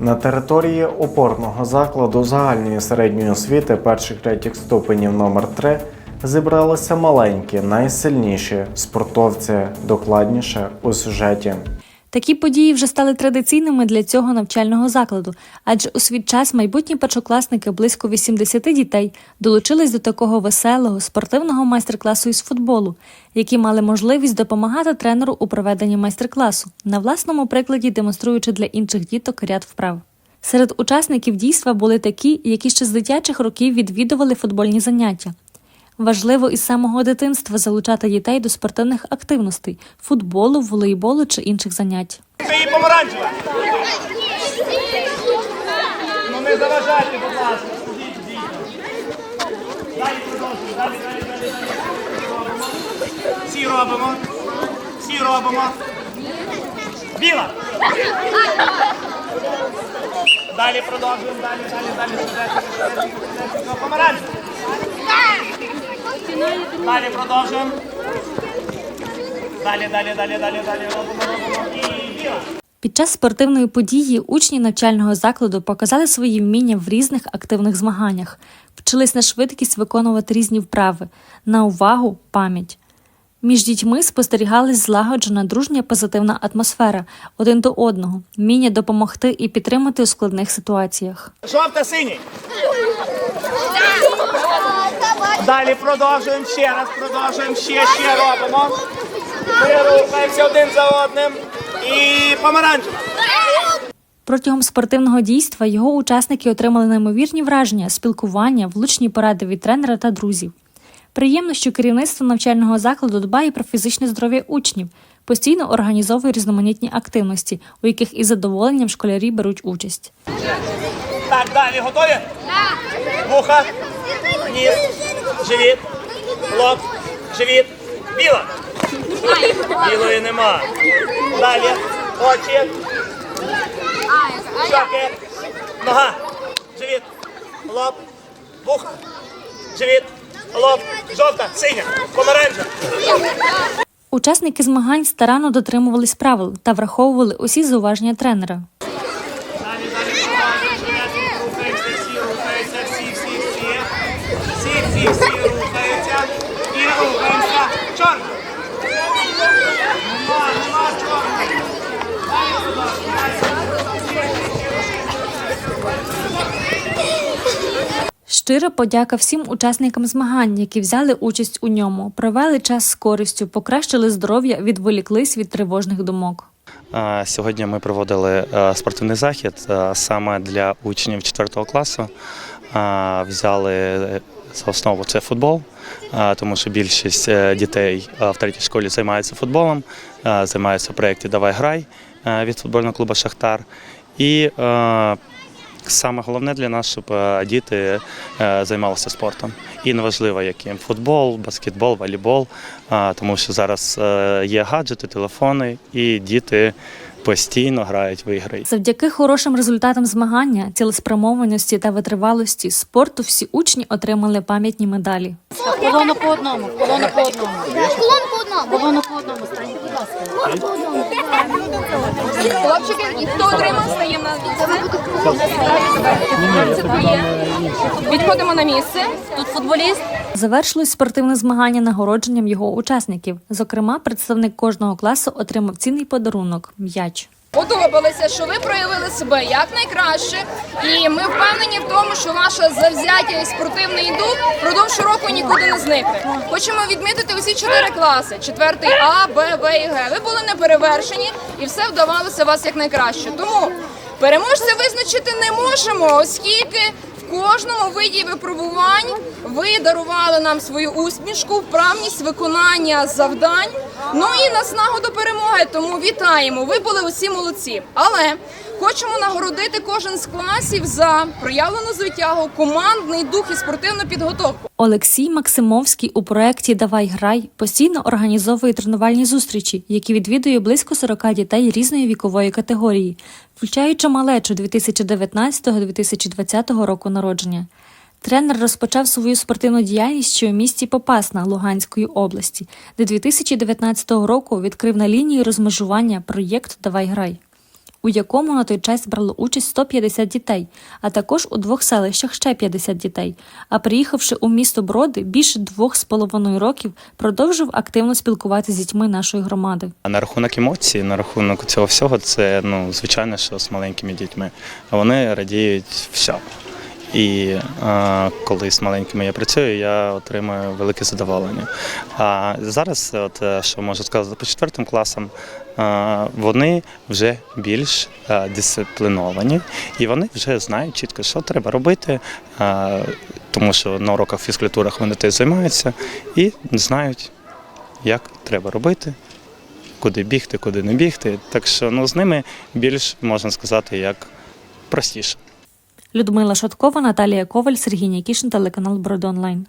На території опорного закладу загальної середньої освіти перших третіх ступенів номер 3 зібралися маленькі, найсильніші спортовці, докладніше у сюжеті. Такі події вже стали традиційними для цього навчального закладу, адже у свій час майбутні першокласники близько 80 дітей долучились до такого веселого спортивного майстер-класу із футболу, які мали можливість допомагати тренеру у проведенні майстер-класу, на власному прикладі демонструючи для інших діток ряд вправ. Серед учасників дійства були такі, які ще з дитячих років відвідували футбольні заняття. Важливо із самого дитинства залучати дітей до спортивних активностей футболу, волейболу чи інших занять. Це її помаранчева. Ну не заважайте, будь ласка. Всі робимо. Всі робимо. Біла. Далі продовжуємо. Далі, далі, далі. Помаранчева. Далі продовжуємо. Далі, далі, далі, далі, далі. Робимо, робимо. І біла. Під час спортивної події учні навчального закладу показали свої вміння в різних активних змаганнях, вчились на швидкість виконувати різні вправи, на увагу, пам'ять. Між дітьми спостерігалась злагоджена дружня позитивна атмосфера один до одного, вміння допомогти і підтримати у складних ситуаціях. Жовта синій. Далі продовжуємо ще раз, продовжуємо ще, ще робимо. Рухаємося один за одним. І помаранчева. Протягом спортивного дійства його учасники отримали неймовірні враження, спілкування, влучні поради від тренера та друзів. Приємно, що керівництво навчального закладу дбає про фізичне здоров'я учнів, постійно організовує різноманітні активності, у яких із задоволенням школярі беруть участь. Так, далі готові? Вуха, ніс, живіт, лоб, живіт, біла. Білої нема. Далі. Очі, щоки, нога, живіт, лоб, вуха, живіт, лоб, жовта, синя, помаранчева. Учасники змагань старанно дотримувались правил та враховували усі зауваження тренера. Далі, далі, далі, рухаємося, всі рухаються, всі, всі, всі. Всі, всі, всі рухаються. І рухаємося. Чорна. Нема, нема чорної. Далі, будь ласка, Щира подяка всім учасникам змагань, які взяли участь у ньому, провели час з користю, покращили здоров'я, відволіклись від тривожних думок. Сьогодні ми проводили е, спортивний захід е, саме для учнів 4 класу. Взяли е, за основу це футбол, тому що більшість дітей в третій школі займаються футболом, займаються в проєкті Давай грай від футбольного клубу Шахтар. І саме головне для нас, щоб е, діти е, займалися спортом. І неважливо, яким футбол, баскетбол, волейбол, тому що зараз е, є гаджети, телефони, і діти постійно грають в ігри. Завдяки хорошим результатам змагання, цілеспрямованості та витривалості спорту всі учні отримали пам'ятні медалі. Колону по одному, колону по одному. Колон по одному. Колону по одному, станьте, будь ласка. Хлопчики, хто отримав, стаємо. Відходимо на місце. Тут футболіст. Завершилось спортивне змагання нагородженням його учасників. Зокрема, представник кожного класу отримав цінний подарунок м'яч. Подобалося, що ви проявили себе як найкраще, і ми впевнені в тому, що ваша завзяття і спортивний дух впродовж року нікуди не зникне. Хочемо відмітити усі чотири класи: четвертий А, Б, В і Г. Ви були неперевершені і все вдавалося вас як найкраще. Тому переможця визначити не можемо, оскільки кожному виді випробувань ви дарували нам свою усмішку, вправність виконання завдань. Ну і наснагу до перемоги. Тому вітаємо. Ви були усі молодці. Але хочемо нагородити кожен з класів за проявлену звитягу, командний дух і спортивну підготовку. Олексій Максимовський у проєкті Давай грай постійно організовує тренувальні зустрічі, які відвідує близько 40 дітей різної вікової категорії, включаючи малечу 2019-2020 року народження. Тренер розпочав свою спортивну діяльність ще у місті Попасна Луганської області, де 2019 року відкрив на лінії розмежування проєкт Давай грай. У якому на той час брало участь 150 дітей, а також у двох селищах ще 50 дітей. А приїхавши у місто Броди, більше двох з половиною років продовжив активно спілкуватися з дітьми нашої громади. А на рахунок емоцій, на рахунок цього всього, це ну звичайно, що з маленькими дітьми вони радіють всьому. І е, коли з маленькими я працюю, я отримую велике задоволення. А зараз, от е, що можу сказати по четвертим класам, е, вони вже більш е, дисципліновані і вони вже знають чітко, що треба робити, е, тому що на уроках фізкультури вони теж займаються і знають, як треба робити куди бігти, куди не бігти. Так що ну, з ними більш можна сказати як простіше. Людмила Шаткова, Наталія Коваль, Сергій Нікішин, телеканал Броди Онлайн.